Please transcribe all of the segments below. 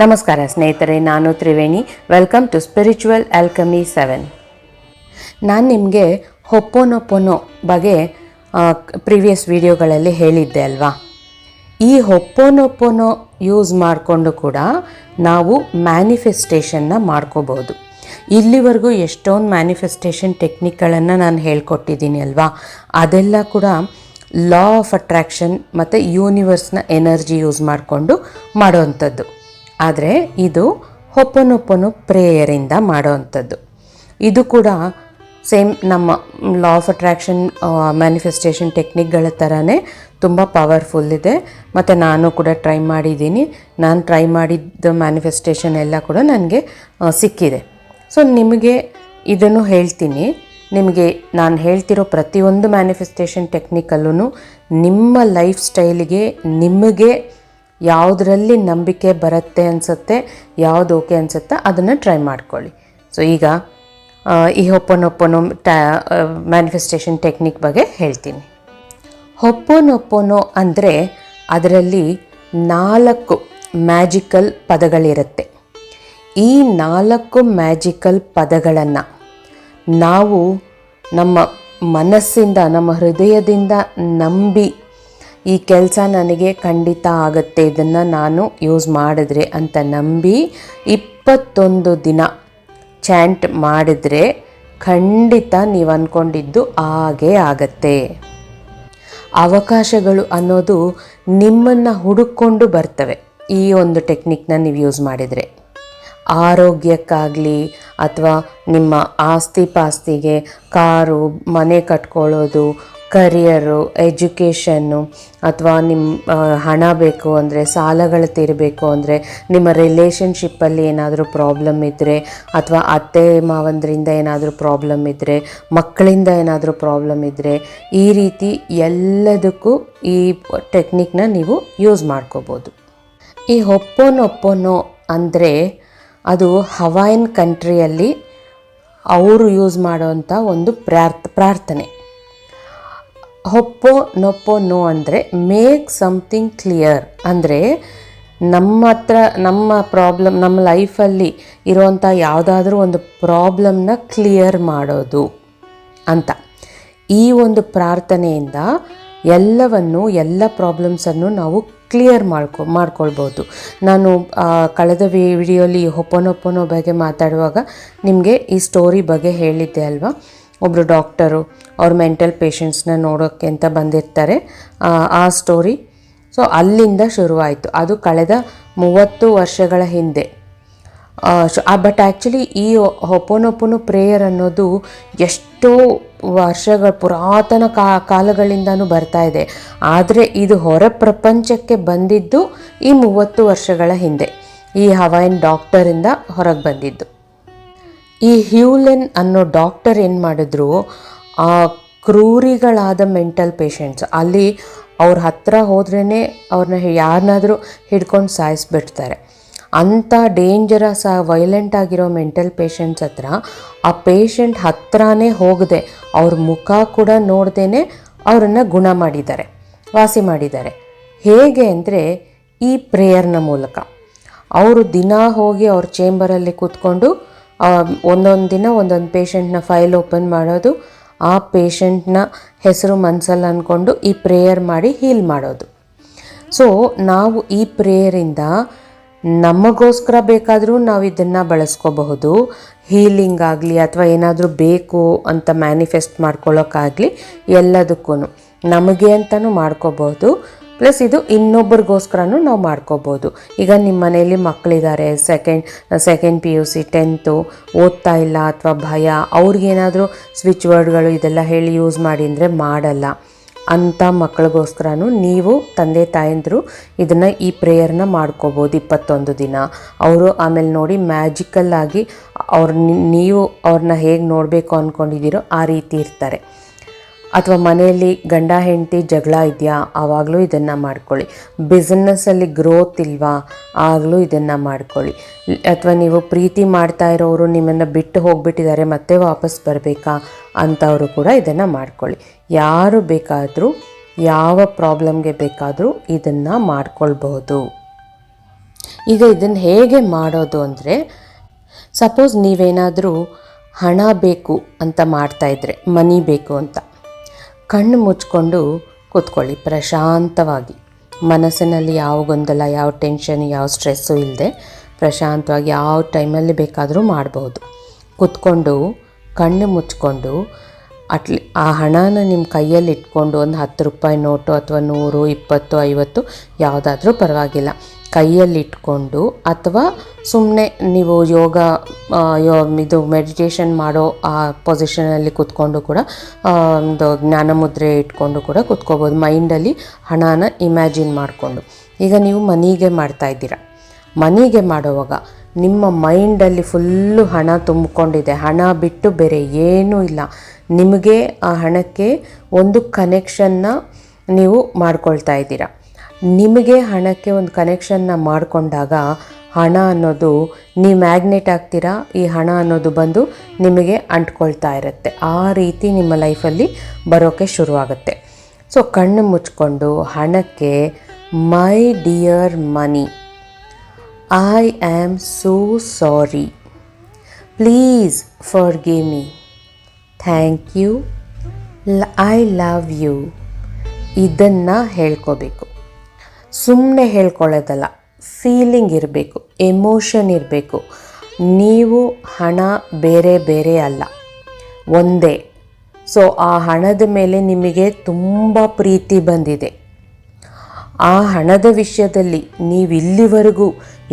ನಮಸ್ಕಾರ ಸ್ನೇಹಿತರೆ, ನಾನು Triveni. Welcome to spiritual alchemy seven ನಾನು ನಿಮಗೆ ಹೊಪ್ಪೊನೊಪ್ಪೊನೊ ಬಗ್ಗೆ ಪ್ರೀವಿಯಸ್ ವಿಡಿಯೋಗಳಲ್ಲಿ ಹೇಳಿದ್ದೆ ಅಲ್ವಾ? ಈ ಹೊಪ್ಪೊನೊಪ್ಪೊನೊ ಯೂಸ್ ಮಾಡಿಕೊಂಡು ಕೂಡ ನಾವು ಮ್ಯಾನಿಫೆಸ್ಟೇಷನ್ನ ಮಾಡ್ಕೋಬೋದು. ಇಲ್ಲಿವರೆಗೂ ಎಷ್ಟೊಂದು ಮ್ಯಾನಿಫೆಸ್ಟೇಷನ್ ಟೆಕ್ನಿಕ್ಗಳನ್ನು ನಾನು ಹೇಳ್ಕೊಟ್ಟಿದ್ದೀನಿ ಅಲ್ವಾ? ಅದೆಲ್ಲ ಕೂಡ ಲಾ ಆಫ್ ಅಟ್ರ್ಯಾಕ್ಷನ್ ಮತ್ತು ಯೂನಿವರ್ಸ್ನ ಎನರ್ಜಿ ಯೂಸ್ ಮಾಡಿಕೊಂಡು ಮಾಡೋವಂಥದ್ದು ಆದರೆ ಇದು ಹೊಪ್ಪನೊಪ್ಪನು ಪ್ರೇಯರಿಂದ ಮಾಡೋವಂಥದ್ದು ಇದು ಕೂಡ ಸೇಮ್ ನಮ್ಮ ಲಾ ಆಫ್ ಅಟ್ರ್ಯಾಕ್ಷನ್ ಮ್ಯಾನಿಫೆಸ್ಟೇಷನ್ ಟೆಕ್ನಿಕ್ಗಳ ಥರನೇ ತುಂಬ ಪವರ್ಫುಲ್ ಇದೆ. ಮತ್ತು ನಾನು ಕೂಡ ಟ್ರೈ ಮಾಡಿದ್ದೀನಿ. ನಾನು ಟ್ರೈ ಮಾಡಿದ್ದ ಮ್ಯಾನಿಫೆಸ್ಟೇಷನ್ ಎಲ್ಲ ಕೂಡ ನನಗೆ ಸಿಕ್ಕಿದೆ. ಸೊ ನಿಮಗೆ ಇದನ್ನು ಹೇಳ್ತೀನಿ. ನಿಮಗೆ ನಾನು ಹೇಳ್ತಿರೋ ಪ್ರತಿಯೊಂದು ಮ್ಯಾನಿಫೆಸ್ಟೇಷನ್ ಟೆಕ್ನಿಕಲ್ಲೂ ನಿಮ್ಮ ಲೈಫ್ ಸ್ಟೈಲಿಗೆ ನಿಮಗೆ ಯಾವುದರಲ್ಲಿ ನಂಬಿಕೆ ಬರುತ್ತೆ ಅನಿಸುತ್ತೆ, ಯಾವುದು ಓಕೆ ಅನಿಸುತ್ತೆ ಅದನ್ನು ಟ್ರೈ ಮಾಡ್ಕೊಳ್ಳಿ. ಸೊ ಈಗ ಈ ಹೊಪ್ಪನೊಪ್ಪನೋ ಟ್ಯಾ ಮ್ಯಾನಿಫೆಸ್ಟೇಷನ್ ಟೆಕ್ನಿಕ್ ಬಗ್ಗೆ ಹೇಳ್ತೀನಿ. ಹೊಪ್ಪನೊಪ್ಪನೋ ಅಂದರೆ ಅದರಲ್ಲಿ ನಾಲ್ಕು ಮ್ಯಾಜಿಕಲ್ ಪದಗಳಿರುತ್ತೆ. ಈ ನಾಲ್ಕು ಮ್ಯಾಜಿಕಲ್ ಪದಗಳನ್ನು ನಾವು ನಮ್ಮ ಮನಸ್ಸಿಂದ, ನಮ್ಮ ಹೃದಯದಿಂದ ನಂಬಿ ಈ ಕೆಲಸ ನನಗೆ ಖಂಡಿತ ಆಗುತ್ತೆ. ಇದನ್ನು ನಾನು ಯೂಸ್ ಮಾಡಿದ್ರೆ ಅಂತ ನಂಬಿ ಇಪ್ಪತ್ತೊಂದು ದಿನ ಚಾಂಟ್ ಮಾಡಿದರೆ ಖಂಡಿತ ನೀವು ಅಂದ್ಕೊಂಡಿದ್ದು ಹಾಗೆ ಆಗತ್ತೆ. ಅವಕಾಶಗಳು ಅನ್ನೋದು ನಿಮ್ಮನ್ನು ಹುಡುಕೊಂಡು ಬರ್ತವೆ ಈ ಒಂದು ಟೆಕ್ನಿಕ್ನ ನೀವು ಯೂಸ್ ಮಾಡಿದರೆ. ಆರೋಗ್ಯಕ್ಕಾಗಲಿ ಅಥವಾ ನಿಮ್ಮ ಆಸ್ತಿ ಪಾಸ್ತಿಗೆ ಕಾರು, ಮನೆ ಕಟ್ಕೊಳ್ಳೋದು ಕರಿಯರು, ಎಜುಕೇಷನ್ನು ಅಥವಾ ನಿಮ್ಮ ಹಣ ಬೇಕು ಅಂದರೆ, ಸಾಲಗಳು ತೀರಬೇಕು ಅಂದರೆ, ನಿಮ್ಮ ರಿಲೇಷನ್ಶಿಪ್ಪಲ್ಲಿ ಏನಾದರೂ ಪ್ರಾಬ್ಲಮ್ ಇದ್ದರೆ ಅಥವಾ ಅತ್ತೆ ಮಾವಂದರಿಂದ ಏನಾದರೂ ಪ್ರಾಬ್ಲಮ್ ಇದ್ದರೆ ಮಕ್ಕಳಿಂದ ಏನಾದರೂ ಪ್ರಾಬ್ಲಮ್ ಇದ್ದರೆ ಈ ರೀತಿ ಎಲ್ಲದಕ್ಕೂ ಈ ಟೆಕ್ನಿಕ್ನ ನೀವು ಯೂಸ್ ಮಾಡ್ಕೋಬೋದು. ಈ ಹೊಪ್ಪೋನೊಪ್ಪೋನೋ ಅಂದರೆ ಅದು ಹವಾಯಿನ್ ಕಂಟ್ರಿಯಲ್ಲಿ ಅವರು ಯೂಸ್ ಮಾಡೋವಂಥ ಒಂದು ಪ್ರಾರ್ಥ, ಪ್ರಾರ್ಥನೆ. ಹೊಪ್ಪೋ ನೊಪ್ಪೋ ನೋ ಅಂದರೆ ಮೇಕ್ ಸಮಥಿಂಗ್ ಕ್ಲಿಯರ್ ಅಂದರೆ ನಮ್ಮ ಹತ್ರ, ನಮ್ಮ ಪ್ರಾಬ್ಲಮ್ ನಮ್ಮ ಲೈಫಲ್ಲಿ ಇರುವಂಥ ಯಾವುದಾದ್ರೂ ಒಂದು ಪ್ರಾಬ್ಲಮ್ನ ಕ್ಲಿಯರ್ ಮಾಡೋದು ಅಂತ. ಈ ಒಂದು ಪ್ರಾರ್ಥನೆಯಿಂದ ಎಲ್ಲವನ್ನು, ಎಲ್ಲ ಪ್ರಾಬ್ಲಮ್ಸನ್ನು ನಾವು ಕ್ಲಿಯರ್ ಮಾಡ್ಕೊ, ಮಾಡ್ಕೊಳ್ಬೋದು. ನಾನು ಕಳೆದ ವಿಡಿಯೋಲಿ ಹೊಪ್ಪನೊಪ್ಪನೋ ಬಗ್ಗೆ ಮಾತಾಡುವಾಗ ನಿಮಗೆ ಈ ಸ್ಟೋರಿ ಬಗ್ಗೆ ಹೇಳಿದ್ದೆ ಅಲ್ವಾ? ಒಬ್ಬರು ಡಾಕ್ಟರು ಅವ್ರ ಮೆಂಟಲ್ ಪೇಷಂಟ್ಸ್ನ ನೋಡೋಕ್ಕೆ ಅಂತ ಬಂದಿರ್ತಾರೆ. ಆ, ಸ್ಟೋರಿ. ಸೊ ಅಲ್ಲಿಂದ ಶುರುವಾಯಿತು. ಅದು ಕಳೆದ ಮೂವತ್ತು ವರ್ಷಗಳ ಹಿಂದೆ. ಬಟ್ ಆ್ಯಕ್ಚುಲಿ ಈ ಹೊಪ್ಪನೊಪ್ಪನು ಪ್ರೇಯರ್ ಅನ್ನೋದು ಎಷ್ಟೋ ವರ್ಷಗಳ ಪುರಾತನ ಕಾ ಕಾಲಗಳಿಂದನೂ ಬರ್ತಾ ಇದೆ. ಆದರೆ ಇದು ಹೊರ ಪ್ರಪಂಚಕ್ಕೆ ಬಂದಿದ್ದು ಈ ಮೂವತ್ತು ವರ್ಷಗಳ ಹಿಂದೆ. ಈ ಹವಾಯಿನ್ ಡಾಕ್ಟರಿಂದ ಹೊರಗೆ ಬಂದಿದ್ದು. ಈ ಹ್ಯೂಲೆನ್ ಅನ್ನೋ ಡಾಕ್ಟರ್ ಏನು ಮಾಡಿದ್ರು, ಆ ಕ್ರೂರಿಗಳಾದ ಮೆಂಟಲ್ ಪೇಷಂಟ್ಸ್, ಅಲ್ಲಿ ಅವ್ರ ಹತ್ರ ಹೋದ್ರೇ ಅವ್ರನ್ನ ಯಾರನ್ನಾದರೂ ಹಿಡ್ಕೊಂಡು ಸಾಯಿಸ್ಬಿಡ್ತಾರೆ. ಅಂಥ ಡೇಂಜರಸ್ ಆ ವೈಲೆಂಟ್ ಆಗಿರೋ ಮೆಂಟಲ್ ಪೇಷಂಟ್ಸ್ ಹತ್ರ ಆ ಪೇಷಂಟ್ ಹತ್ರನೇ ಹೋಗದೆ, ಅವ್ರ ಮುಖ ಕೂಡ ನೋಡ್ದೇ ಅವರನ್ನು ಗುಣ ಮಾಡಿದ್ದಾರೆ, ವಾಸಿ ಮಾಡಿದ್ದಾರೆ. ಹೇಗೆ ಅಂದರೆ, ಈ ಪ್ರೇಯರ್ನ ಮೂಲಕ. ಅವರು ದಿನ ಹೋಗಿ ಅವ್ರ ಚೇಂಬರಲ್ಲಿ ಕೂತ್ಕೊಂಡು ಒಂದೊಂದು ದಿನ ಒಂದೊಂದು ಪೇಷಂಟ್ನ ಫೈಲ್ ಓಪನ್ ಮಾಡೋದು, ಆ ಪೇಷಂಟ್ನ ಹೆಸರು ಮನಸ್ಸಲ್ಲಿ ಅಂದ್ಕೊಂಡು ಈ ಪ್ರೇಯರ್ ಮಾಡಿ ಹೀಲ್ ಮಾಡೋದು. ಸೊ ನಾವು ಈ ಪ್ರೇಯರಿಂದ ನಮಗೋಸ್ಕರ ಬೇಕಾದರೂ ನಾವು ಇದನ್ನು ಬಳಸ್ಕೋಬಹುದು. ಹೀಲಿಂಗ್ ಆಗಲಿ ಅಥವಾ ಏನಾದರೂ ಬೇಕು ಅಂತ ಮ್ಯಾನಿಫೆಸ್ಟ್ ಮಾಡ್ಕೊಳ್ಳೋಕ್ಕಾಗಲಿ ಎಲ್ಲದಕ್ಕೂ ನಮಗೆ ಅಂತಲೂ ಮಾಡ್ಕೋಬಹುದು. ಪ್ಲಸ್ ಇದು ಇನ್ನೊಬ್ರಿಗೋಸ್ಕರನೂ ನಾವು ಮಾಡ್ಕೋಬೋದು. ಈಗ ನಿಮ್ಮ ಮನೆಯಲ್ಲಿ ಮಕ್ಕಳಿದ್ದಾರೆ second second P U C tenth ಓದ್ತಾ ಇಲ್ಲ ಅಥವಾ ಭಯ, ಅವ್ರಿಗೇನಾದರೂ ಸ್ವಿಚ್ ವರ್ಡ್ಗಳು ಇದೆಲ್ಲ ಹೇಳಿ ಯೂಸ್ ಮಾಡಿ ಅಂದರೆ ಮಾಡಲ್ಲ. ಅಂಥ ಮಕ್ಕಳಿಗೋಸ್ಕರನೂ ನೀವು ತಂದೆ, ತಾಯಂದರು ಇದನ್ನು ಈ ಪ್ರೇಯರ್ನ ಮಾಡ್ಕೋಬೋದು ಇಪ್ಪತ್ತೊಂದು ದಿನ. ಅವರು ಆಮೇಲೆ ನೋಡಿ ಮ್ಯಾಜಿಕಲ್ ಆಗಿ ಅವ್ರ ನೀವು ಅವ್ರನ್ನ ಹೇಗೆ ನೋಡಬೇಕು ಅಂದ್ಕೊಂಡಿದ್ದೀರೋ ಆ ರೀತಿ ಇರ್ತಾರೆ. ಅಥವಾ ಮನೆಯಲ್ಲಿ ಗಂಡ ಹೆಂಡತಿ ಜಗಳ ಇದೆಯಾ, ಆವಾಗಲೂ ಇದನ್ನು ಮಾಡ್ಕೊಳ್ಳಿ. ಬಿಸ್ನೆಸ್ಸಲ್ಲಿ ಗ್ರೋತ್ ಇಲ್ವಾ, ಆಗಲೂ ಇದನ್ನು ಮಾಡ್ಕೊಳ್ಳಿ. ಅಥವಾ ನೀವು ಪ್ರೀತಿ ಮಾಡ್ತಾ ಇರೋರು ನಿಮ್ಮನ್ನು ಬಿಟ್ಟು ಹೋಗ್ಬಿಟ್ಟಿದ್ದಾರೆ, ಮತ್ತೆ ವಾಪಸ್ ಬರಬೇಕಾ ಅಂಥವರು ಕೂಡ ಇದನ್ನು ಮಾಡ್ಕೊಳ್ಳಿ. ಯಾರು ಬೇಕಾದರೂ, ಯಾವ ಪ್ರಾಬ್ಲಮ್ಗೆ ಬೇಕಾದರೂ ಇದನ್ನು ಮಾಡ್ಕೊಳ್ಬಹುದು. ಈಗ ಇದನ್ನು ಹೇಗೆ ಮಾಡೋದು ಅಂದರೆ ಸಪೋಸ್ ನೀವೇನಾದರೂ ಹಣ ಬೇಕು ಅಂತ ಮಾಡ್ತಾಯಿದ್ರೆ ಮನಿ ಬೇಕು ಅಂತ. ಕಣ್ಣು ಮುಚ್ಕೊಂಡು ಕೂತ್ಕೊಳ್ಳಿ ಪ್ರಶಾಂತವಾಗಿ. ಮನಸ್ಸಿನಲ್ಲಿ ಯಾವ ಗೊಂದಲ, ಯಾವ ಟೆನ್ಷನ್, ಯಾವ ಸ್ಟ್ರೆಸ್ಸು ಇಲ್ಲದೆ ಪ್ರಶಾಂತವಾಗಿ ಯಾವ ಟೈಮಲ್ಲಿ ಬೇಕಾದರೂ ಮಾಡ್ಬೋದು. ಕೂತ್ಕೊಂಡು, ಕಣ್ಣು ಮುಚ್ಕೊಂಡು ಅಟ್ಲಿ ಆ ಹಣನ ನಿಮ್ಮ ಕೈಯಲ್ಲಿ ಇಟ್ಕೊಂಡು ಒಂದು ಹತ್ತು ರೂಪಾಯಿ ನೋಟು ಅಥವಾ ನೂರು, ಇಪ್ಪತ್ತು, ಐವತ್ತು, ಯಾವುದಾದ್ರೂ ಪರವಾಗಿಲ್ಲ. ಕೈಯಲ್ಲಿ ಇಟ್ಕೊಂಡು ಅಥವಾ ಸುಮ್ಮನೆ ನೀವು ಯೋಗ ಇದು ಮೆಡಿಟೇಷನ್ ಮಾಡೋ ಆ ಪೊಸಿಷನಲ್ಲಿ ಕೂತ್ಕೊಂಡು ಕೂಡ ಒಂದು ಜ್ಞಾನ ಮುದ್ರೆ ಇಟ್ಕೊಂಡು ಕೂಡ ಕೂತ್ಕೋಬೋದು. ಮೈಂಡಲ್ಲಿ ಹಣನ ಇಮ್ಯಾಜಿನ್ ಮಾಡಿಕೊಂಡು. ಈಗ ನೀವು ಮನಿಗೆ ಮಾಡ್ತಾ ಇದ್ದೀರಾ. ಮನಿಗೆ ಮಾಡುವಾಗ ನಿಮ್ಮ ಮೈಂಡಲ್ಲಿ ಫುಲ್ಲು ಹಣ ತುಂಬಿಕೊಂಡಿದೆ. ಹಣ ಬಿಟ್ಟು ಬೇರೆ ಏನೂ ಇಲ್ಲ. ನಿಮಗೆ ಆ ಹಣಕ್ಕೆ ಒಂದು ಕನೆಕ್ಷನ್ನ ನೀವು ಮಾಡ್ಕೊಳ್ತಾ ಇದ್ದೀರಾ. ನಿಮಗೆ ಹಣಕ್ಕೆ ಒಂದು ಕನೆಕ್ಷನ್ನ ಮಾಡಿಕೊಂಡಾಗ ಹಣ ಅನ್ನೋದು ನೀವು ಮ್ಯಾಗ್ನೆಟ್ ಆಗ್ತೀರಾ? ಈ ಹಣ ಅನ್ನೋದು ಬಂದು ನಿಮಗೆ ಅಂಟ್ಕೊಳ್ತಾ ಇರುತ್ತೆ. ಆ ರೀತಿ ನಿಮ್ಮ ಲೈಫಲ್ಲಿ ಬರೋಕ್ಕೆ ಶುರುವಾಗುತ್ತೆ. ಸೊ ಕಣ್ಣು ಮುಚ್ಕೊಂಡು ಹಣಕ್ಕೆ my dear money I am so sorry please forgive me thank you I love you ಇದನ್ನು ಹೇಳ್ಕೋಬೇಕು. ಸುಮ್ಮನೆ ಹೇಳ್ಕೊಳ್ಳೋದಲ್ಲ ಫೀಲಿಂಗ್ ಇರಬೇಕು ಎಮೋಷನ್ ಇರಬೇಕು. ನೀವು ಹಣ ಬೇರೆ ಬೇರೆ ಅಲ್ಲ, ಒಂದೇ. ಸೊ ಆ ಹಣದ ಮೇಲೆ ನಿಮಗೆ ತುಂಬ ಪ್ರೀತಿ ಬಂದಿದೆ. ಆ ಹಣದ ವಿಷಯದಲ್ಲಿ ನೀವು ಇಲ್ಲಿವರೆಗೂ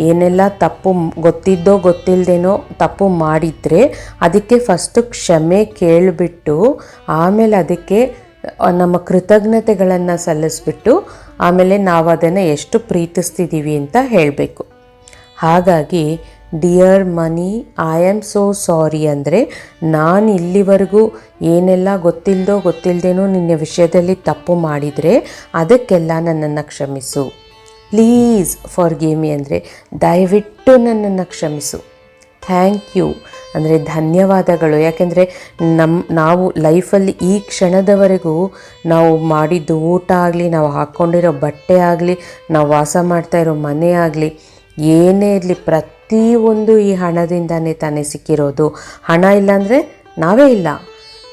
ಏನೆಲ್ಲ ತಪ್ಪು ಗೊತ್ತಿದ್ದೋ ಗೊತ್ತಿಲ್ಲದೇನೋ ತಪ್ಪು ಮಾಡಿದರೆ, ಅದಕ್ಕೆ ಫಸ್ಟು ಕ್ಷಮೆ ಕೇಳಿಬಿಟ್ಟು, ಆಮೇಲೆ ಅದಕ್ಕೆ ನಮ್ಮ ಕೃತಜ್ಞತೆಗಳನ್ನು ಸಲ್ಲಿಸ್ಬಿಟ್ಟು ಆಮೇಲೆ ನಾವು ಅದನ್ನು ಎಷ್ಟು ಪ್ರೀತಿಸ್ತಿದ್ದೀವಿ ಅಂತ ಹೇಳಬೇಕು. ಹಾಗಾಗಿ dear money I am so sorry ಅಂದರೆ, ನಾನು ಇಲ್ಲಿವರೆಗೂ ಏನೆಲ್ಲ ಗೊತ್ತಿಲ್ಲದೋ ಗೊತ್ತಿಲ್ಲದೇನೋ ನಿನ್ನ ವಿಷಯದಲ್ಲಿ ತಪ್ಪು ಮಾಡಿದರೆ ಅದಕ್ಕೆಲ್ಲ ನನ್ನನ್ನು ಕ್ಷಮಿಸು. ಪ್ಲೀಸ್ ಫಾರ್ ಗೇಮಿ ಅಂದರೆ, ದಯವಿಟ್ಟು ನನ್ನನ್ನು ಕ್ಷಮಿಸು. Thank you. ಅಂದರೆ ಧನ್ಯವಾದಗಳು. ಯಾಕೆಂದರೆ ನಮ್ಮ ನಾವು ಲೈಫಲ್ಲಿ ಈ ಕ್ಷಣದವರೆಗೂ ನಾವು ಮಾಡಿದ್ದು ಊಟ ಆಗಲಿ, ನಾವು ಹಾಕ್ಕೊಂಡಿರೋ ಬಟ್ಟೆ ಆಗಲಿ, ನಾವು ವಾಸ ಮಾಡ್ತಾ ಇರೋ ಮನೆ ಆಗಲಿ, ಏನೇ ಇರಲಿ ಪ್ರತಿಯೊಂದು ಈ ಹಣದಿಂದನೇ ತಾನೇ ಸಿಕ್ಕಿರೋದು. ಹಣ ಇಲ್ಲಾಂದರೆ ನಾವೇ ಇಲ್ಲ.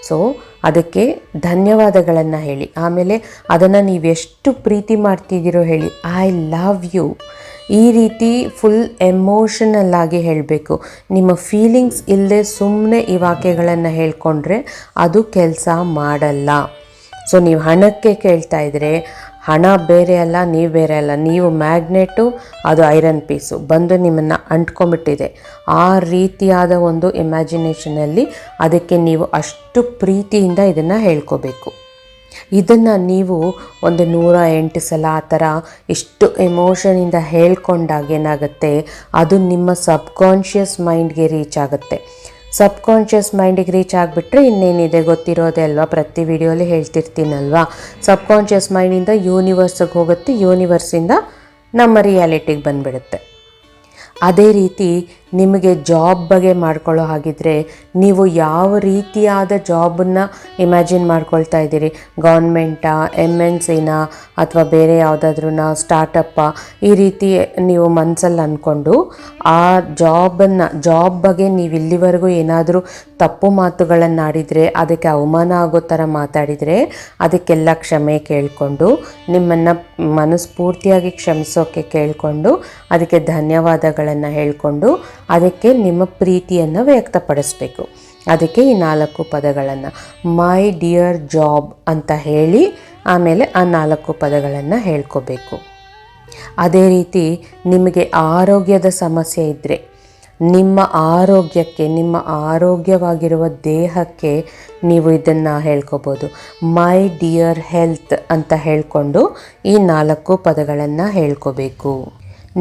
ಸೊ ಅದಕ್ಕೆ ಧನ್ಯವಾದಗಳನ್ನು ಹೇಳಿ. ಆಮೇಲೆ ಅದನ್ನು ನೀವೆಷ್ಟು ಪ್ರೀತಿ ಮಾಡ್ತಿದ್ದೀರೋ ಹೇಳಿ ಐ ಲವ್ ಯು ಈ ರೀತಿ ಫುಲ್ ಎಮೋಷನಲ್ ಆಗಿ ಹೇಳಬೇಕು. ನಿಮ್ಮ ಫೀಲಿಂಗ್ಸ್ ಇಲ್ಲದೆ ಸುಮ್ಮನೆ ಈ ವಾಕ್ಯಗಳನ್ನು ಹೇಳ್ಕೊಂಡ್ರೆ ಅದು ಕೆಲಸ ಮಾಡಲ್ಲ. ಸೊ ನೀವು ಹಣಕ್ಕೆ ಕೇಳ್ತಾ ಇದ್ರೆ, ಹಣ ಬೇರೆ ಅಲ್ಲ, ನೀವು ಬೇರೆ ಅಲ್ಲ, ನೀವು ಮ್ಯಾಗ್ನೆಟು ಅದು ಐರನ್ ಪೀಸು ಬಂದು ನಿಮ್ಮನ್ನು ಅಂಟ್ಕೊಂಬಿಟ್ಟಿದೆ ಆ ರೀತಿಯಾದ ಒಂದು ಇಮ್ಯಾಜಿನೇಷನಲ್ಲಿ ಅದಕ್ಕೆ ನೀವು ಅಷ್ಟು ಪ್ರೀತಿಯಿಂದ ಇದನ್ನು ಹೇಳ್ಕೋಬೇಕು. ಇದನ್ನು ನೀವು ಒಂದು ನೂರ ಎಂಟು ಸಲ ಆ ಥರ ಇಷ್ಟು ಎಮೋಷನಿಂದ ಹೇಳ್ಕೊಂಡಾಗ ಏನಾಗುತ್ತೆ? ಅದು ನಿಮ್ಮ ಸಬ್ಕಾನ್ಷಿಯಸ್ ಮೈಂಡ್ಗೆ ರೀಚ್ ಆಗುತ್ತೆ. ಸಬ್ಕಾನ್ಷಿಯಸ್ ಮೈಂಡಿಗೆ ರೀಚ್ ಆಗಿಬಿಟ್ರೆ ಇನ್ನೇನಿದೆ ಗೊತ್ತಿರೋದೇ ಅಲ್ವಾ? ಪ್ರತಿ ವಿಡಿಯೋಲಿ ಹೇಳ್ತಿರ್ತೀನಲ್ವಾ? ಸಬ್ಕಾನ್ಷಿಯಸ್ ಮೈಂಡಿಂದ ಯೂನಿವರ್ಸಿಗೆ ಹೋಗುತ್ತೆ ಯೂನಿವರ್ಸಿಂದ ನಮ್ಮ ರಿಯಾಲಿಟಿಗೆ ಬಂದುಬಿಡುತ್ತೆ. ಅದೇ ರೀತಿ ನಿಮಗೆ ಜಾಬ್ ಬಗ್ಗೆ ಮಾಡ್ಕೊಳ್ಳೋ ಹಾಗಿದ್ರೆ ನೀವು ಯಾವ ರೀತಿಯಾದ ಜಾಬನ್ನು ಇಮ್ಯಾಜಿನ್ ಮಾಡ್ಕೊಳ್ತಾ ಇದ್ದೀರಿ? ಗೌರ್ಮೆಂಟಾ ಎಂ ಎನ್ ಸಿನ ಅಥವಾ ಬೇರೆ ಯಾವುದಾದ್ರೂ ಸ್ಟಾರ್ಟಪ್ಪಾ ಈ ರೀತಿ ನೀವು ಮನಸ್ಸಲ್ಲಿ ಅಂದ್ಕೊಂಡು ಆ ಜಾಬನ್ನು ಜಾಬ್ ಬಗ್ಗೆ ನೀವು ಇಲ್ಲಿವರೆಗೂ ಏನಾದರೂ ತಪ್ಪು ಮಾತುಗಳನ್ನು ಆಡಿದರೆ ಅದಕ್ಕೆ ಅವಮಾನ ಆಗೋ ಥರ ಮಾತಾಡಿದರೆ ಅದಕ್ಕೆಲ್ಲ ಕ್ಷಮೆ ಕೇಳಿಕೊಂಡು, ನಿಮ್ಮನ್ನು ಮನಸ್ಫೂರ್ತಿಯಾಗಿ ಕ್ಷಮಿಸೋಕೆ ಕೇಳಿಕೊಂಡು, ಅದಕ್ಕೆ ಧನ್ಯವಾದಗಳನ್ನು ಹೇಳಿಕೊಂಡು ಅದಕ್ಕೆ ನಿಮ್ಮ ಪ್ರೀತಿಯನ್ನು ವ್ಯಕ್ತಪಡಿಸ್ಬೇಕು. ಅದಕ್ಕೆ ಈ ನಾಲ್ಕು ಪದಗಳನ್ನು ಮೈ ಡಿಯರ್ ಜಾಬ್ ಅಂತ ಹೇಳಿ, ಆಮೇಲೆ ಆ ನಾಲ್ಕು ಪದಗಳನ್ನು ಹೇಳ್ಕೋಬೇಕು. ಅದೇ ರೀತಿ ನಿಮಗೆ ಆರೋಗ್ಯದ ಸಮಸ್ಯೆ ಇದ್ದರೆ ನಿಮ್ಮ ಆರೋಗ್ಯಕ್ಕೆ, ನಿಮ್ಮ ಆರೋಗ್ಯವಾಗಿರುವ ದೇಹಕ್ಕೆ ನೀವು ಇದನ್ನು ಹೇಳ್ಕೋಬೋದು. ಮೈ ಡಿಯರ್ ಹೆಲ್ತ್ ಅಂತ ಹೇಳಿಕೊಂಡು ಈ ನಾಲ್ಕು ಪದಗಳನ್ನು ಹೇಳ್ಕೋಬೇಕು.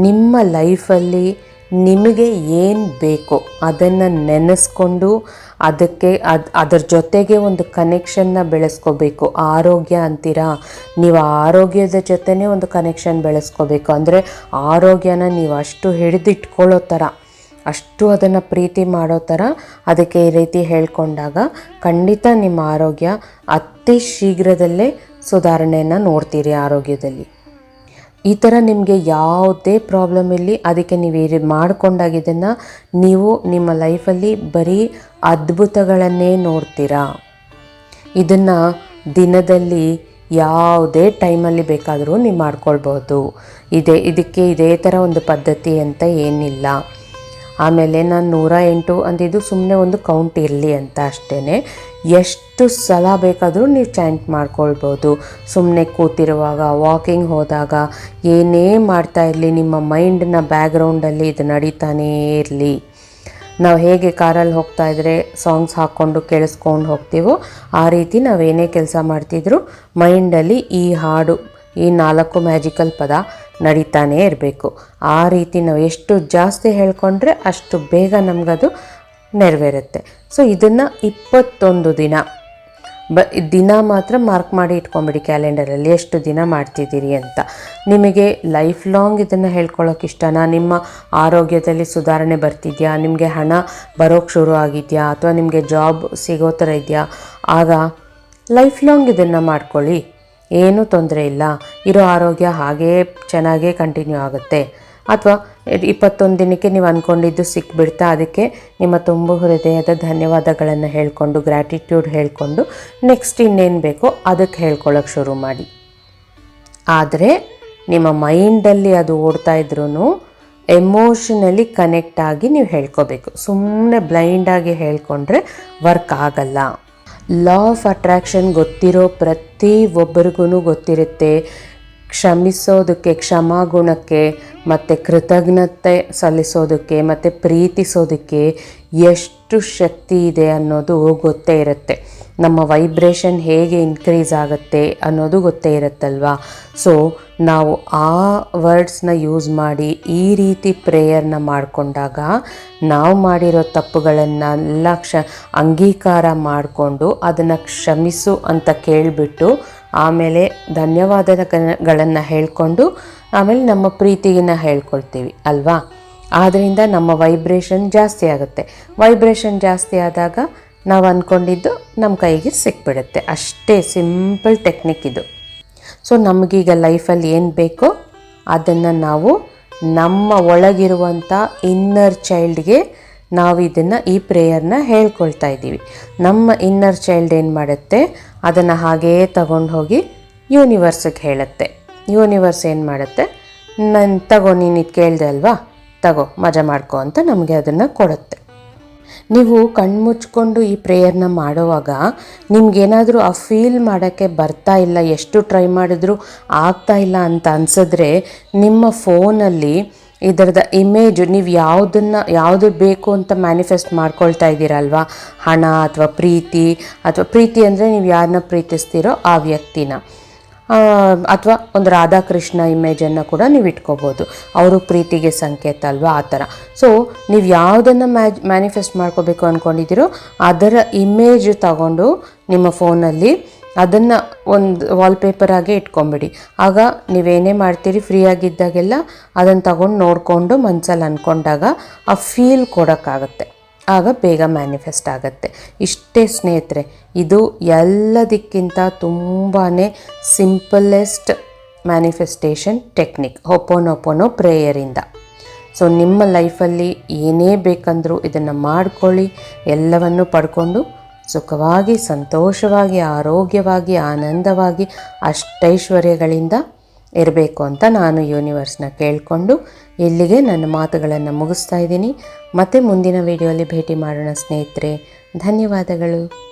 ನಿಮ್ಮ ಲೈಫಲ್ಲಿ ನಿಮಗೆ ಏನು ಬೇಕೋ ಅದನ್ನು ನೆನೆಸ್ಕೊಂಡು ಅದಕ್ಕೆ ಅದು ಅದರ ಜೊತೆಗೆ ಒಂದು ಕನೆಕ್ಷನ್ನ ಬೆಳೆಸ್ಕೋಬೇಕು. ಆರೋಗ್ಯ ಅಂತೀರಾ? ನೀವು ಆರೋಗ್ಯದ ಜೊತೆನೇ ಒಂದು ಕನೆಕ್ಷನ್ ಬೆಳೆಸ್ಕೋಬೇಕು. ಅಂದರೆ ಆರೋಗ್ಯನ ನೀವು ಅಷ್ಟು ಹಿಡಿದಿಟ್ಕೊಳ್ಳೋ ಥರ ಅಷ್ಟು ಅದನ್ನು ಪ್ರೀತಿ ಮಾಡೋ ಥರ ಅದಕ್ಕೆ ಈ ರೀತಿ ಹೇಳ್ಕೊಂಡಾಗ ಖಂಡಿತ ನಿಮ್ಮ ಆರೋಗ್ಯ ಅತಿ ಶೀಘ್ರದಲ್ಲೇ ಸುಧಾರಣೆಯನ್ನು ನೋಡ್ತೀರಿ ಆರೋಗ್ಯದಲ್ಲಿ. ಈ ಥರ ನಿಮಗೆ ಯಾವುದೇ ಪ್ರಾಬ್ಲಮ್ ಇರಲಿ, ಅದಕ್ಕೆ ನೀವು ಇದು ಮಾಡಿಕೊಂಡಾಗಿದ್ದನ್ನು ನೀವು ನಿಮ್ಮ ಲೈಫಲ್ಲಿ ಬರೀ ಅದ್ಭುತಗಳನ್ನೇ ನೋಡ್ತೀರಾ? ಇದನ್ನು ದಿನದಲ್ಲಿ ಯಾವುದೇ ಟೈಮಲ್ಲಿ ಬೇಕಾದರೂ ನೀವು ಮಾಡ್ಕೊಳ್ಬೋದು. ಇದೇ, ಇದಕ್ಕೆ ಇದೇ ಥರ ಒಂದು ಪದ್ಧತಿ ಅಂತ ಏನಿಲ್ಲ. ಆಮೇಲೆ ನಾನು ನೂರ ಎಂಟು ಅಂದಿದ್ದು ಸುಮ್ಮನೆ ಒಂದು ಕೌಂಟ್ ಇರಲಿ ಅಂತ ಅಷ್ಟೇ ಎಷ್ಟು ಸಲ ಬೇಕಾದರೂ ನೀವು ಚಾಂಟ್ ಮಾಡ್ಕೊಳ್ಬೋದು. ಸುಮ್ಮನೆ ಕೂತಿರುವಾಗ ವಾಕಿಂಗ್ ಹೋದಾಗ ಏನೇ ಮಾಡ್ತಾ ಇರಲಿ, ನಿಮ್ಮ ಮೈಂಡ್ನ ಬ್ಯಾಕ್ಗ್ರೌಂಡಲ್ಲಿ ಇದು ನಡೀತಾನೇ ಇರಲಿ. ನಾವು ಹೇಗೆ ಕಾರಲ್ಲಿ ಹೋಗ್ತಾ ಇದ್ರೆ ಸಾಂಗ್ಸ್ ಹಾಕ್ಕೊಂಡು ಕೇಳಿಸ್ಕೊಂಡು ಹೋಗ್ತೀವೋ, ಆ ರೀತಿ ನಾವೇನೇ ಕೆಲಸ ಮಾಡ್ತಿದ್ರು ಮೈಂಡಲ್ಲಿ ಈ ಹಾಡು ಈ ನಾಲ್ಕು ಮ್ಯಾಜಿಕಲ್ ಪದ ನಡೀತಾನೇ ಇರಬೇಕು. ಆ ರೀತಿ ನಾವು ಎಷ್ಟು ಜಾಸ್ತಿ ಹೇಳ್ಕೊಂಡ್ರೆ ಅಷ್ಟು ಬೇಗ ನಮಗದು ನೆರವೇರುತ್ತೆ. ಸೊ ಇದನ್ನು ಇಪ್ಪತ್ತೊಂದು ದಿನ ಬ, ದಿನ ಮಾತ್ರ ಮಾರ್ಕ್ ಮಾಡಿ ಇಟ್ಕೊಂಬಿಡಿ ಕ್ಯಾಲೆಂಡರಲ್ಲಿ ಎಷ್ಟು ದಿನ ಮಾಡ್ತಿದ್ದೀರಿ ಅಂತ. ನಿಮಗೆ ಲೈಫ್ ಲಾಂಗ್ ಇದನ್ನು ಹೇಳ್ಕೊಳ್ಳೋಕೆ ಇಷ್ಟನಾ? ನಿಮ್ಮ ಆರೋಗ್ಯದಲ್ಲಿ ಸುಧಾರಣೆ ಬರ್ತಿದೆಯಾ? ನಿಮಗೆ ಹಣ ಬರೋಕ್ಕೆ ಶುರು ಆಗಿದೆಯಾ? ಅಥವಾ ನಿಮಗೆ ಜಾಬ್ ಸಿಗೋ ಥರ ಇದೆಯಾ? ಆಗ ಲೈಫ್ ಲಾಂಗ್ ಇದನ್ನು ಮಾಡ್ಕೊಳ್ಳಿ. ಏನೂ ತೊಂದರೆ ಇಲ್ಲ. ಇರೋ ಆರೋಗ್ಯ ಹಾಗೇ ಚೆನ್ನಾಗೇ ಕಂಟಿನ್ಯೂ ಆಗುತ್ತೆ. ಅಥವಾ ಇಪ್ಪತ್ತೊಂದು ದಿನಕ್ಕೆ ನೀವು ಅಂದ್ಕೊಂಡಿದ್ದು ಸಿಕ್ಬಿಡ್ತಾ ಅದಕ್ಕೆ ನಿಮ್ಮ ತುಂಬ ಹೃದಯದ ಧನ್ಯವಾದಗಳನ್ನು ಹೇಳಿಕೊಂಡು ಗ್ರ್ಯಾಟಿಟ್ಯೂಡ್ ಹೇಳಿಕೊಂಡು ನೆಕ್ಸ್ಟ್ ಇನ್ನೇನು ಬೇಕೋ ಅದಕ್ಕೆ ಹೇಳ್ಕೊಳ್ಳೋಕೆ ಶುರು ಮಾಡಿ. ಆದರೆ ನಿಮ್ಮ ಮೈಂಡಲ್ಲಿ ಅದು ಓಡ್ತಾ ಇದ್ರೂ ಎಮೋಷನಲಿ ಕನೆಕ್ಟ್ ಆಗಿ ನೀವು ಹೇಳ್ಕೋಬೇಕು. ಸುಮ್ಮನೆ ಬ್ಲೈಂಡಾಗಿ ಹೇಳ್ಕೊಂಡ್ರೆ ವರ್ಕ್ ಆಗಲ್ಲ. ಲಾ ಆಫ್ ಅಟ್ರಾಕ್ಷನ್ ಗೊತ್ತಿರೋ ಪ್ರತಿ ಒಬ್ಬರಿಗೂ ಗೊತ್ತಿರುತ್ತೆ. ಕ್ಷಮಿಸೋದಕ್ಕೆ, ಕ್ಷಮಾಗುಣಕ್ಕೆ, ಮತ್ತು ಕೃತಜ್ಞತೆ ಸಲ್ಲಿಸೋದಕ್ಕೆ, ಮತ್ತು ಪ್ರೀತಿಸೋದಕ್ಕೆ ಎಷ್ಟು ಶಕ್ತಿ ಇದೆ ಅನ್ನೋದು ಗೊತ್ತೇ ಇರುತ್ತೆ. ನಮ್ಮ ವೈಬ್ರೇಷನ್ ಹೇಗೆ ಇನ್ಕ್ರೀಸ್ ಆಗುತ್ತೆ ಅನ್ನೋದು ಗೊತ್ತೇ ಇರುತ್ತಲ್ವಾ? ಸೊ ನಾವು ಆ ವರ್ಡ್ಸ್ನ ಯೂಸ್ ಮಾಡಿ ಈ ರೀತಿ ಪ್ರೇಯರ್ನ ಮಾಡಿಕೊಂಡಾಗ ನಾವು ಮಾಡಿರೋ ತಪ್ಪುಗಳನ್ನೆಲ್ಲ ಕ್ಷ ಅಂಗೀಕಾರ ಮಾಡಿಕೊಂಡು ಅದನ್ನು ಕ್ಷಮಿಸು ಅಂತ ಕೇಳಿಬಿಟ್ಟು ಆಮೇಲೆ ಧನ್ಯವಾದಗಳನ್ನು ಹೇಳ್ಕೊಂಡು ಆಮೇಲೆ ನಮ್ಮ ಪ್ರೀತಿಯನ್ನು ಹೇಳ್ಕೊಳ್ತೀವಿ ಅಲ್ವಾ? ಆದ್ದರಿಂದ ನಮ್ಮ ವೈಬ್ರೇಷನ್ ಜಾಸ್ತಿ ಆಗುತ್ತೆ. ವೈಬ್ರೇಷನ್ ಜಾಸ್ತಿ ಆದಾಗ ನಾವು ಅಂದ್ಕೊಂಡಿದ್ದು ನಮ್ಮ ಕೈಗೆ ಸಿಕ್ಬಿಡುತ್ತೆ. ಅಷ್ಟೇ ಸಿಂಪಲ್ ಟೆಕ್ನಿಕ್ ಇದು. ಸೊ ನಮಗೀಗ ಲೈಫಲ್ಲಿ ಏನು ಬೇಕೋ ಅದನ್ನು ನಾವು ನಮ್ಮ ಒಳಗಿರುವಂಥ ಇನ್ನರ್ ಚೈಲ್ಡ್ಗೆ ನಾವು ಇದನ್ನು ಈ ಪ್ರೇಯರ್ನ ಹೇಳ್ಕೊಳ್ತಾ ಇದ್ದೀವಿ. ನಮ್ಮ ಇನ್ನರ್ ಚೈಲ್ಡ್ ಏನು ಮಾಡುತ್ತೆ? ಅದನ್ನು ಹಾಗೇ ತಗೊಂಡು ಹೋಗಿ ಯೂನಿವರ್ಸಿಗೆ ಹೇಳುತ್ತೆ. ಯೂನಿವರ್ಸ್ ಏನು ಮಾಡುತ್ತೆ? ನನ್ನ ತಗೋ, ನೀನು ಇದು ಕೇಳಿದೆ ಅಲ್ವಾ? ತಗೋ, ಮಜಾ ಮಾಡ್ಕೋ ಅಂತ ನಮಗೆ ಅದನ್ನು ಕೊಡುತ್ತೆ. ನೀವು ಕಣ್ಮುಚ್ಕೊಂಡು ಈ ಪ್ರೇಯರ್ನ ಮಾಡುವಾಗ ನಿಮ್ಗೇನಾದರೂ ಆ ಫೀಲ್ ಮಾಡೋಕ್ಕೆ ಬರ್ತಾ ಇಲ್ಲ, ಎಷ್ಟು ಟ್ರೈ ಮಾಡಿದ್ರೂ ಆಗ್ತಾ ಇಲ್ಲ ಅಂತ ಅನ್ಸಿದ್ರೆ ನಿಮ್ಮ ಫೋನಲ್ಲಿ ಇದರದ ಇಮೇಜ್ ನೀವು ಯಾವುದನ್ನು, ಯಾವುದು ಬೇಕು ಅಂತ ಮ್ಯಾನಿಫೆಸ್ಟ್ ಮಾಡ್ಕೊಳ್ತಾ ಇದ್ದೀರಲ್ವಾ? ಹಣ ಅಥವಾ ಪ್ರೀತಿ ಅಥವಾ ಪ್ರೀತಿ ಅಂದರೆ ನೀವು ಯಾರನ್ನ ಪ್ರೀತಿಸ್ತೀರೋ ಆ ವ್ಯಕ್ತಿನ. ಅಥವಾ ಒಂದು ರಾಧಾಕೃಷ್ಣ ಇಮೇಜನ್ನು ಕೂಡ ನೀವು ಇಟ್ಕೋಬೋದು. ಅವರು ಪ್ರೀತಿಗೆ ಸಂಕೇತ ಅಲ್ವಾ? ಆ ಥರ. ಸೊ ನೀವು ಯಾವುದನ್ನು ಮ್ಯಾಜ್ ಮ್ಯಾನಿಫೆಸ್ಟ್ ಮಾಡ್ಕೋಬೇಕು ಅಂದ್ಕೊಂಡಿದ್ದೀರೋ ಅದರ ಇಮೇಜ್ ತಗೊಂಡು ನಿಮ್ಮ ಫೋನಲ್ಲಿ ಅದನ್ನು ಒಂದು ವಾಲ್ಪೇಪರಾಗೆ ಇಟ್ಕೊಂಬಿಡಿ. ಆಗ ನೀವೇನೇ ಮಾಡ್ತೀರಿ ಫ್ರೀ ಆಗಿದ್ದಾಗೆಲ್ಲ ಅದನ್ನು ತಗೊಂಡು ನೋಡಿಕೊಂಡು ಮನಸ್ಸಲ್ಲಿ ಅಂದ್ಕೊಂಡಾಗ ಆ ಫೀಲ್ ಕೊಡೋಕ್ಕಾಗತ್ತೆ. ಆಗ ಬೇಗ ಮ್ಯಾನಿಫೆಸ್ಟ್ ಆಗುತ್ತೆ. ಇಷ್ಟೇ ಸ್ನೇಹಿತರೆ, ಇದು ಎಲ್ಲದಕ್ಕಿಂತ ತುಂಬಾ ಸಿಂಪಲೆಸ್ಟ್ ಮ್ಯಾನಿಫೆಸ್ಟೇಷನ್ ಟೆಕ್ನಿಕ್ ಹೊಪೋನೊಪೋನೋ ಪ್ರೇಯರಿಂದ ಸೊ ನಿಮ್ಮ ಲೈಫಲ್ಲಿ ಏನೇ ಬೇಕಂದರೂ ಇದನ್ನು ಮಾಡ್ಕೊಳ್ಳಿ, ಎಲ್ಲವನ್ನು ಪಡ್ಕೊಂಡು ಸುಖವಾಗಿ, ಸಂತೋಷವಾಗಿ, ಆರೋಗ್ಯವಾಗಿ, ಆನಂದವಾಗಿ, ಅಷ್ಟೈಶ್ವರ್ಯಗಳಿಂದ ಇರಬೇಕು ಅಂತ ನಾನು ಯೂನಿವರ್ಸ್ನ ಕೇಳಿಕೊಂಡು ಇಲ್ಲಿಗೆ ನನ್ನ ಮಾತುಗಳನ್ನು ಮುಗಿಸ್ತಾ ಇದ್ದೀನಿ. ಮತ್ತೆ ಮುಂದಿನ ವಿಡಿಯೋಲಿ ಭೇಟಿ ಮಾಡೋಣ ಸ್ನೇಹಿತರೆ. ಧನ್ಯವಾದಗಳು.